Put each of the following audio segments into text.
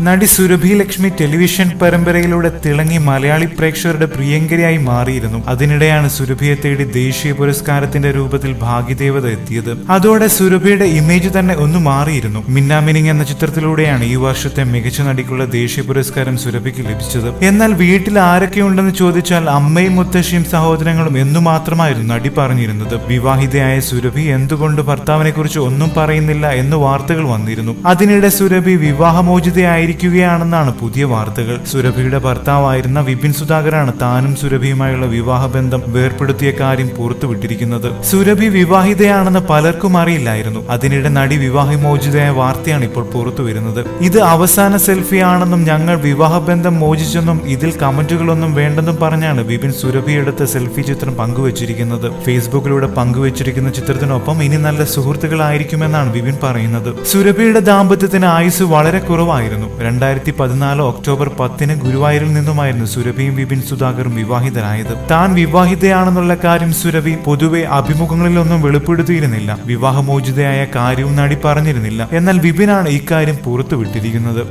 നടി സുരഭി ലക്ഷ്മി ടെലിവിഷൻ പരമ്പരയിലൂടെ തിളങ്ങി മലയാളി പ്രേക്ഷകരുടെ പ്രിയങ്കരിയായി മാറിയിരുന്നു. അതിനിടെയാണ് സുരഭിയെ തേടി ദേശീയ പുരസ്കാരത്തിന്റെ രൂപത്തിൽ ഭാഗ്യദേവത എത്തിയത്. അതോടെ സുരഭിയുടെ ഇമേജ് തന്നെ ഒന്ന് മാറിയിരുന്നു. മിന്നാമിനിങ് എന്ന ചിത്രത്തിലൂടെയാണ് ഈ വർഷത്തെ മികച്ച നടിക്കുള്ള ദേശീയ പുരസ്കാരം സുരഭിക്ക് ലഭിച്ചത്. എന്നാൽ വീട്ടിൽ ആരൊക്കെയുണ്ടെന്ന് ചോദിച്ചാൽ അമ്മയും മുത്തശ്ശിയും സഹോദരങ്ങളും എന്നു മാത്രമായിരുന്നു നടി പറഞ്ഞിരുന്നത്. വിവാഹിതയായ സുരഭി എന്തുകൊണ്ട് ഭർത്താവിനെ കുറിച്ച് ഒന്നും പറയുന്നില്ല എന്ന് വാർത്തകൾ വന്നിരുന്നു. അതിനിടെ സുരഭി വിവാഹമോചിതയായിരിക്കുകയാണെന്നാണ് പുതിയ വാർത്തകൾ. സുരഭിയുടെ ഭർത്താവായിരുന്ന വിപിൻ സുധാകരാണ് താനും സുരഭിയുമായുള്ള വിവാഹബന്ധം വേർപ്പെടുത്തിയ കാര്യം പുറത്തുവിട്ടിരിക്കുന്നത്. സുരഭി വിവാഹിതയാണെന്ന് പലർക്കും അറിയില്ലായിരുന്നു. അതിനിടെ നടി വിവാഹമോചിതയായ വാർത്തയാണ് ഇപ്പോൾ പുറത്തു വരുന്നത് ഇത് അവസാന സെൽഫിയാണെന്നും ഞങ്ങൾ വിവാഹബന്ധം മോചിച്ചെന്നും ഇതിൽ കമന്റുകളൊന്നും വേണ്ടെന്നും പറഞ്ഞാണ് വിപിൻ സുരഭി എടുത്ത സെൽഫി ചിത്രം പങ്കുവച്ചിരിക്കുന്നത്. ഫേസ്ബുക്കിലൂടെ പങ്കുവച്ചിരിക്കുന്ന ചിത്രത്തിനൊപ്പം ഇനി നല്ല സുഹൃത്തുക്കളായിരിക്കുമെന്നാണ് വിപിൻ പറയുന്നത്. സുരഭിയുടെ ദാമ്പത്യത്തിന് ആയുസ് വളരെ കുറവായിരുന്നു. രണ്ടായിരത്തി പതിനാല് ഒക്ടോബർ പത്തിന് ഗുരുവായൂരിൽ നിന്നുമായിരുന്നു സുരഭിയും വിപിൻ സുധാകറും വിവാഹിതരായത്. താൻ വിവാഹിതയാണെന്നുള്ള കാര്യം സുരഭി പൊതുവെ അഭിമുഖങ്ങളിലൊന്നും വെളിപ്പെടുത്തിയിരുന്നില്ല. വിവാഹമോചിതയായ കാര്യവും നടി പറഞ്ഞിരുന്നില്ല. എന്നാൽ വിപിനാണ് ഇക്കാര്യം പുറത്തുവിട്ടിരിക്കുന്നത്.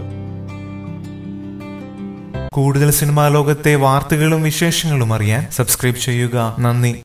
കൂടുതൽ സിനിമാ ലോകത്തെ വാർത്തകളും വിശേഷങ്ങളും അറിയാൻ സബ്സ്ക്രൈബ് ചെയ്യുക. നന്ദി.